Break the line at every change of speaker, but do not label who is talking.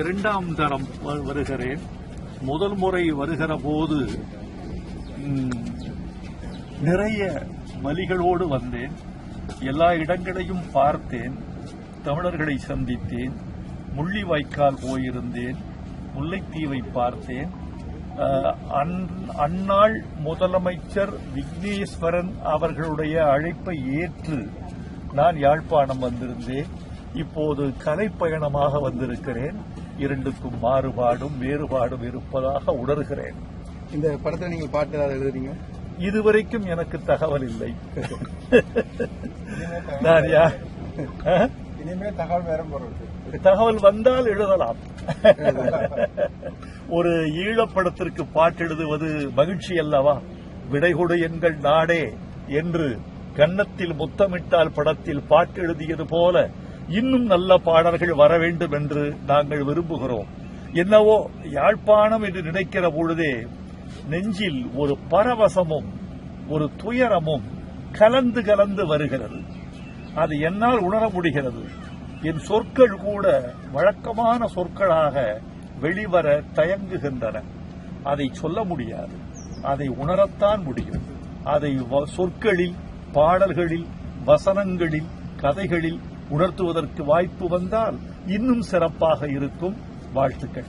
இரண்டாம் தரம் வருகிறேன். முதல் முறை வருகிற போது நிறைய வலிகளோடு வந்தேன். எல்லா இடங்களையும் பார்த்தேன். தமிழர்களை சந்தித்தேன். முள்ளிவாய்க்கால் போயிருந்தேன். முல்லைத்தீவை பார்த்தேன். அந்நாள் முதலமைச்சர் விக்னேஸ்வரன் அவர்களுடைய அழைப்பை ஏற்று நான் யாழ்ப்பாணம் வந்திருந்தேன். இப்போது கலைப்பயணமாக வந்திருக்கிறேன். இரண்டுக்கும் மாறுபாடும் வேறுபாடும் இருப்பதாக உணர்கிறேன்.
இந்த படத்துல நீங்க பாட்டு எழுதுறீங்க?
இதுவரைக்கும் எனக்கு தகவல் இல்லை.
தகவல்
தகவல் வந்தால் எழுதலாம். ஒரு ஈழப்படத்திற்கு பாட்டு எழுதுவது மகிழ்ச்சி அல்லவா? விடைகொடு எங்கள் நாடே என்று கன்னத்தில் முத்தமிட்டால் படத்தில் பாட்டு எழுதியது போல இன்னும் நல்ல பாடல்கள் வர வேண்டும் என்று நாங்கள் விரும்புகிறோம். என்னவோ யாழ்ப்பாணம் என்று நினைக்கிற பொழுதே நெஞ்சில் ஒரு பரவசமும் ஒரு துயரமும் கலந்து கலந்து வருகிறது. அது என்னால் உணர முடிகிறது. என் சொற்கள் கூட வழக்கமான சொற்களாக வெளிவர தயங்குகின்றன. அதை சொல்ல முடியாது. அதை உணரத்தான் முடியும். அதை வ- சொற்களில் பாடல்களில் வசனங்களில் கதைகளில் உணர்த்துவதற்கு வாய்ப்பு வந்தால் இன்னும் சிறப்பாக இருக்கும். வாழ்த்துக்கள்.